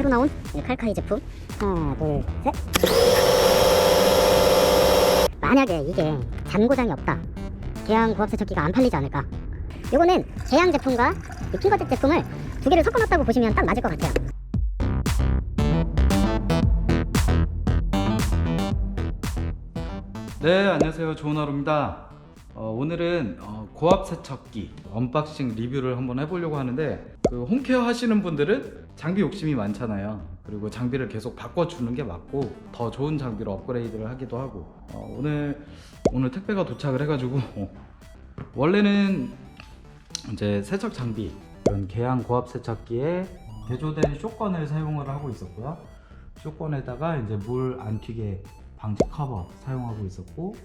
새로 나온 이 칼카이 제품. 하나 둘셋. 만약에 이게 잔고장이 없다. 계양 고압 세척기가 안 팔리지 않을까. 요거는 계양 제품과 이 핑거잭 제품을 두 개를 섞어 놨다고 보시면 딱 맞을 것 같아요. 네, 안녕하세요. 좋은 하루입니다. 어, 오늘은 어, 고압 세척기 언박싱 리뷰를 한번 해보려고 하는데 그 홈케어 하시는 분들은 장비 욕심이 많잖아요. 그리고 장비를 계속 바꿔주는 게 맞고 더 좋은 장비로 업그레이드를 하기도 하고 어, 오늘 오늘 택배가 도착을 해가지고 원래는 이제 세척 장비 이런 계양 고압 세척기에 개조된 쇼건을 사용을 하고 있었고요. 쇼건에다가 이제 물 안 튀게 방지 커버 사용하고 있었고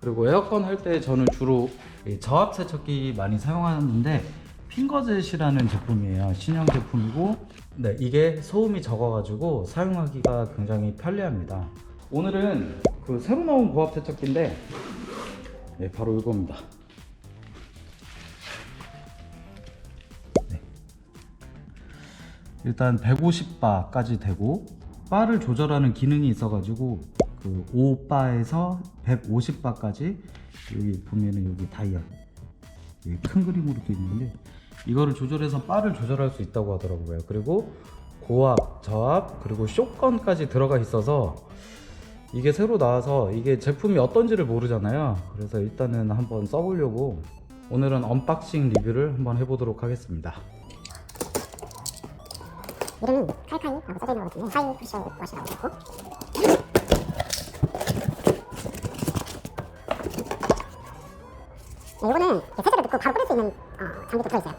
그리고 에어컨 할 때 저는 주로 이 저압 세척기 많이 사용하는데 핑거젯이라는 제품이에요. 신형 제품이고. 네 이게 소음이 적어가지고 사용하기가 굉장히 편리합니다. 오늘은 그 새로 나온 고압 세척기인데 네 바로 이겁니다. 네. 일단 150바까지 되고 바를 조절하는 기능이 있어가지고 그 5바에서 150바까지 여기 보면은 여기 다이얼 여기 큰 그림으로 돼 있는데 이거를 조절해서 바를 조절할 수 있다고 하더라고요. 그리고 고압, 저압 그리고 쇼건까지 들어가 있어서 이게 새로 나와서 이게 제품이 어떤지를 모르잖아요. 그래서 일단은 한번 써보려고 오늘은 언박싱 리뷰를 한번 해보도록 하겠습니다. 이름은 칼카이라고 써져 있는 것 같은데 하이 프레셔 워시라고 있고 네, 이거는 세제를 넣고 바로 끓일 수 있는 어, 장비도 들어있어요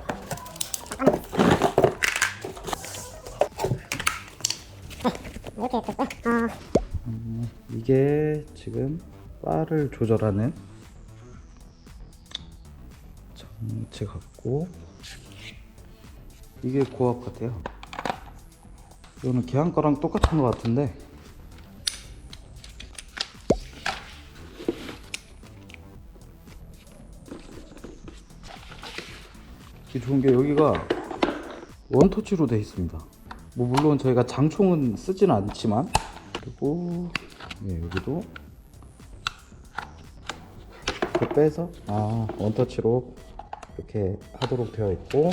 자, 꺼내보겠습니다. 네, 이렇게 됐고요 어, 음, 이게 지금 바를 조절하는 장치 같고 이게 고압 같아요. 이거는 계한 거랑 똑같은 것 같은데 이게 좋은 게 여기가 원터치로 돼 있습니다. 뭐 물론 저희가 장총은 쓰지는 않지만 그리고 예, 여기도 이렇게 빼서 아 원터치로 이렇게 하도록 되어 있고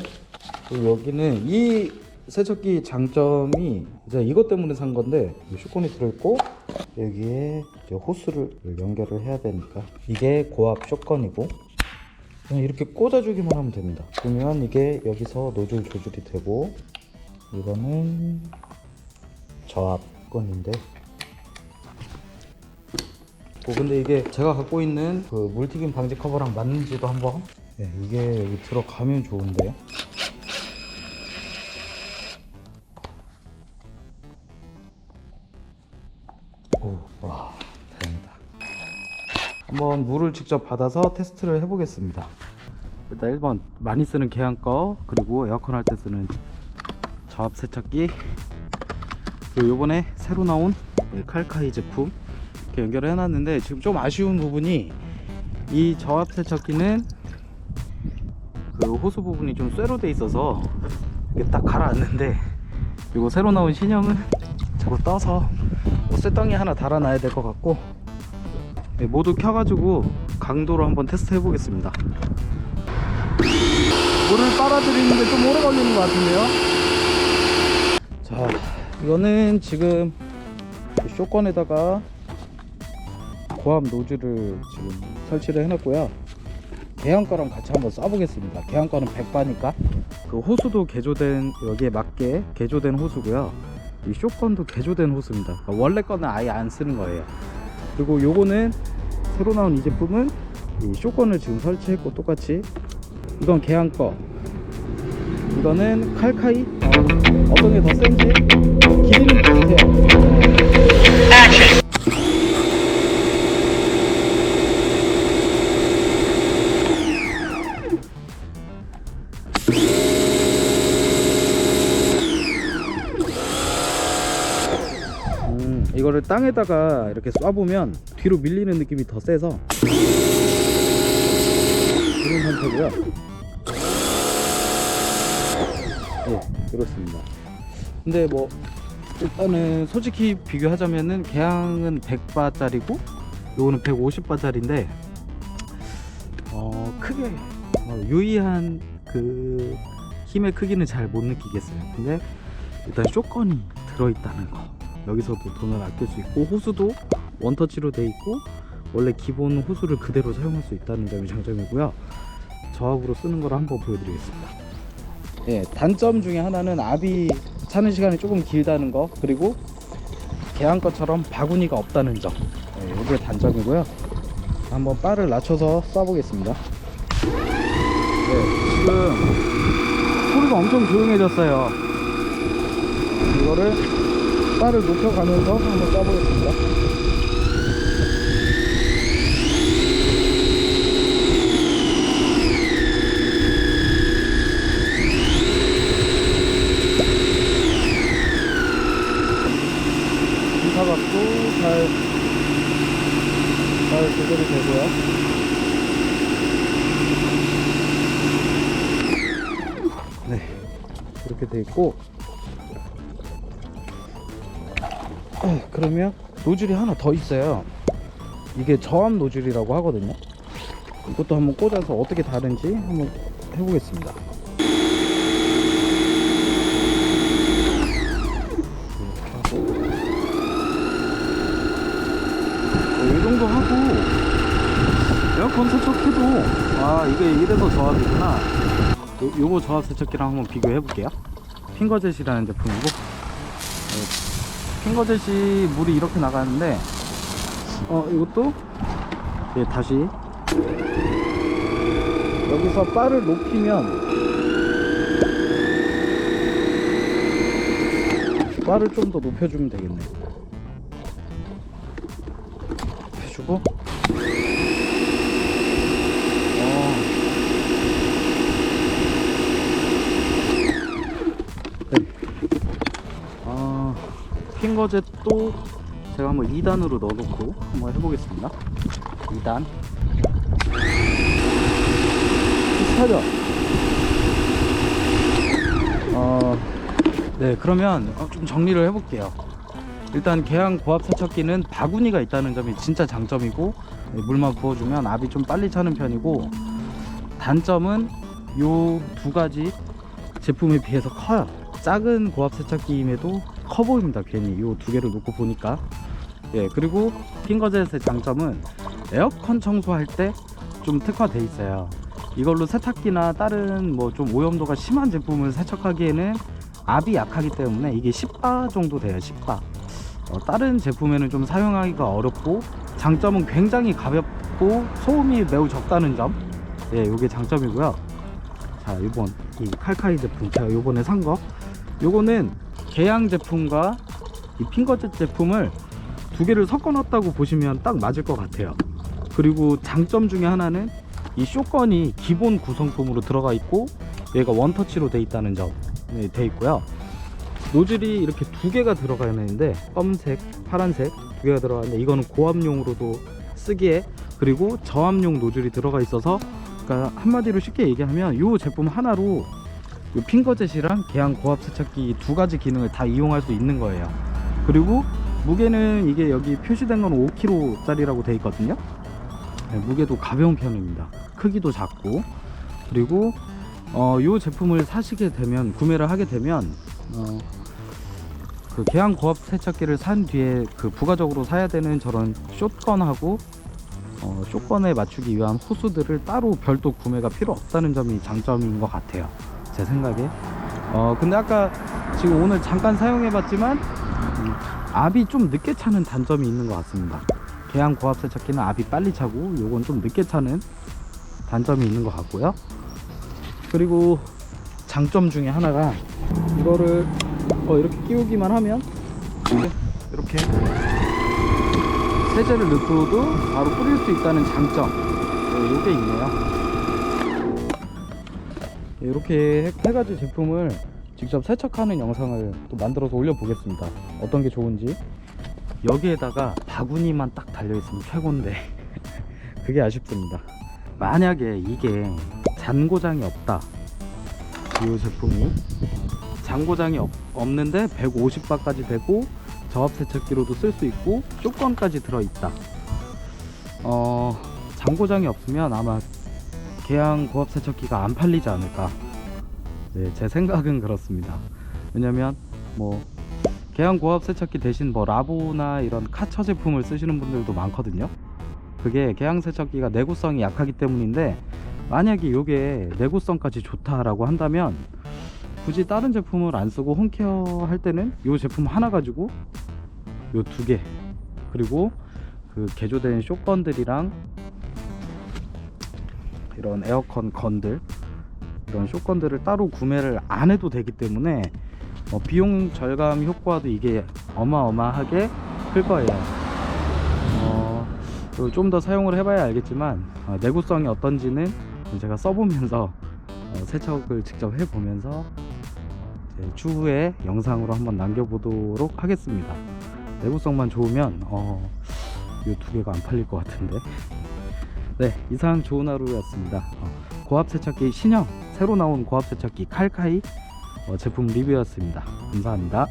그리고 여기는 이 세척기 장점이 이제 이것 때문에 산 건데 이 슈콘이 들어있고 여기에 호스를 연결을 해야 되니까 이게 고압 쇼건이고 그냥 이렇게 꽂아주기만 하면 됩니다. 보면 이게 여기서 노즐 조절이 되고 이거는 저압 건인데 어, 근데 이게 제가 갖고 있는 그 물튀김 방지 커버랑 맞는지도 한번 네, 이게 여기 들어가면 좋은데 오, 와 다행이다. 한번 물을 직접 받아서 테스트를 해보겠습니다. 일단 1번 많이 쓰는 계양 거 그리고 에어컨 할 때 쓰는 저압 세척기 그리고 요번에 새로 나온 이 칼카이 제품 이렇게 연결을 해놨는데 지금 좀 아쉬운 부분이 이 저압 세척기는 그 호수 부분이 좀 쇠로 돼 있어서 이게 딱 가라앉는데 이거 새로 나온 신형은 저거 떠서 뭐 쇠덩이 하나 달아놔야 될 것 같고 네, 모두 켜가지고 강도로 한번 테스트 해보겠습니다. 물을 빨아들이는데 좀 오래 걸리는 것 같은데요? 자 이거는 지금 이 쇼건에다가 고압 노즐을 지금 설치를 해놨고요. 계양가랑 같이 한번 쏴보겠습니다. 계양가는 100바니까. 그 호수도 개조된 여기에 맞게 개조된 호수고요. 이 쇼건도 개조된 호수입니다. 그러니까 원래 거는 아예 안 쓰는 거예요. 그리고 요거는 새로 나온 이 제품은 이 쇼건을 지금 설치했고 똑같이 이건 계양 거. 이거는 칼카이. 어, 어떤 게 더 센지 길이는 비슷해요 이거를 땅에다가 이렇게 쏴보면 뒤로 밀리는 느낌이 더 세서 이런 상태고요. 예, 그렇습니다. 근데 뭐 일단은 솔직히 비교하자면은 개항은 100바짜리고 요거는 150바짜리인데 어 크게 어, 유의한 그 힘의 크기는 잘 못 느끼겠어요. 근데 일단 쇼건이 들어있다는 거 여기서도 돈을 아낄 수 있고 호수도 원터치로 돼 있고 원래 기본 호수를 그대로 사용할 수 있다는 점이 장점이고요. 저압으로 쓰는 걸 한번 보여드리겠습니다. 예, 단점 중에 하나는 압이 차는 시간이 조금 길다는 거 그리고 개한 것처럼 바구니가 없다는 점. 예, 이게 단점이고요. 한번 바를 낮춰서 쏴보겠습니다. 네, 지금 소리가 엄청 조용해졌어요. 이거를 바를 높여가면서 한번 쏴보겠습니다 기사각도 잘, 잘 조절이 되고요. 네, 이렇게 돼 있고. 그러면 노즐이 하나 더 있어요. 이게 저압 노즐이라고 하거든요. 이것도 한번 꽂아서 어떻게 다른지 한번 해보겠습니다. 하고. 이 정도 하고 에어컨 세척해도 아 이게 이래서 저압이구나 요, 요거 저압 세척기랑 한번 비교해 볼게요 핑거젯이라는 제품이고 네, 핑거젯이 물이 이렇게 나가는데 어 이것도? 네, 다시. 여기서 바를 높이면 바를 좀 더 높여주면 되겠네 해 핑거젯도 제가 한번 2단으로 넣어놓고 한번 해보겠습니다. 2단. 비슷하죠? 어, 네 그러면 어, 좀 정리를 해볼게요. 일단 개항 고압 세척기는 바구니가 있다는 점이 진짜 장점이고 네, 물만 부어주면 압이 좀 빨리 차는 편이고 단점은 요 두 가지 제품에 비해서 커요. 작은 고압 세척기임에도 커 보입니다 괜히. 요두 개를 놓고 보니까. 예 그리고 핑거젯의 장점은 에어컨 청소할 때 좀 특화돼 있어요. 이걸로 세탁기나 다른 뭐 좀 오염도가 심한 제품을 세척하기에는 압이 약하기 때문에 이게 10바 정도 돼요 10바. 어, 다른 제품에는 좀 사용하기가 어렵고 장점은 굉장히 가볍고 소음이 매우 적다는 점. 예, 요게 장점이고요. 자 이번 이 칼카이 제품 제가 요번에 산 거. 요거는 개양 제품과 이 핑거젯 제품을 두 개를 섞어 놨다고 보시면 딱 맞을 것 같아요. 그리고 장점 중에 하나는 이 쇼건이 기본 구성품으로 들어가 있고 얘가 원터치로 돼 있다는 점 네, 돼 있고요. 노즐이 이렇게 두 개가 들어가 있는데 검색, 파란색 두 개가 들어가는데 이거는 고압용으로도 쓰기에 그리고 저압용 노즐이 들어가 있어서 그러니까 한마디로 쉽게 얘기하면 이 제품 하나로 이 핑거젯이랑 개양 고압 세척기 두 가지 기능을 다 이용할 수 있는 거예요. 그리고 무게는 이게 여기 표시된 건 5kg짜리라고 돼 있거든요. 네, 무게도 가벼운 편입니다. 크기도 작고 그리고 어, 이 제품을 사시게 되면 구매를 하게 되면 어, 그 개항 고압 세척기를 산 뒤에 그 부가적으로 사야 되는 저런 숏건하고 어, 숏건에 맞추기 위한 호수들을 따로 별도 구매가 필요 없다는 점이 장점인 것 같아요. 제 생각에. 어, 근데 아까 지금 오늘 잠깐 사용해 봤지만 음, 압이 좀 늦게 차는 단점이 있는 것 같습니다. 개항 고압 세척기는 압이 빨리 차고 요건 좀 늦게 차는 단점이 있는 것 같고요. 그리고 장점 중에 하나가 이거를 어, 이렇게 끼우기만 하면 이렇게, 세제를 넣고도 바로 뿌릴 수 있다는 장점 네, 이게 있네요 이렇게 세 가지 제품을 직접 세척하는 영상을 또 만들어서 올려보겠습니다. 어떤 게 좋은지. 여기에다가 바구니만 딱 달려있으면 최고인데 그게 아쉽습니다. 만약에 이게 잔고장이 없다. 이 제품이 장고장이 없, 없는데 150바까지 되고 저압 세척기로도 쓸 수 있고 쇼건까지 들어있다. 어, 장고장이 없으면 아마 개양 고압 세척기가 안 팔리지 않을까. 네, 제 생각은 그렇습니다. 왜냐면 뭐 개양 고압 세척기 대신 뭐 라보나 이런 카처 제품을 쓰시는 분들도 많거든요. 그게 개양 세척기가 내구성이 약하기 때문인데 만약에 이게 내구성까지 좋다라고 한다면 굳이 다른 제품을 안 쓰고 홈케어 할 때는 이 제품 하나 가지고 요두개 그리고 그 개조된 쇼건들이랑 이런 에어컨 건들 이런 쇼건들을 따로 구매를 안 해도 되기 때문에 어, 비용 절감 효과도 이게 어마어마하게 클 거예요. 어, 좀 더 사용을 해봐야 알겠지만 어, 내구성이 어떤지는 제가 써보면서 어, 세척을 직접 해보면서 추후에 영상으로 한번 남겨보도록 하겠습니다. 내구성만 좋으면 어, 이두 개가 안 팔릴 것 같은데. 네, 이상 좋은 하루였습니다. 어, 고압 세척기 신형 새로 나온 고압 세척기 칼카이 어, 제품 리뷰였습니다. 감사합니다.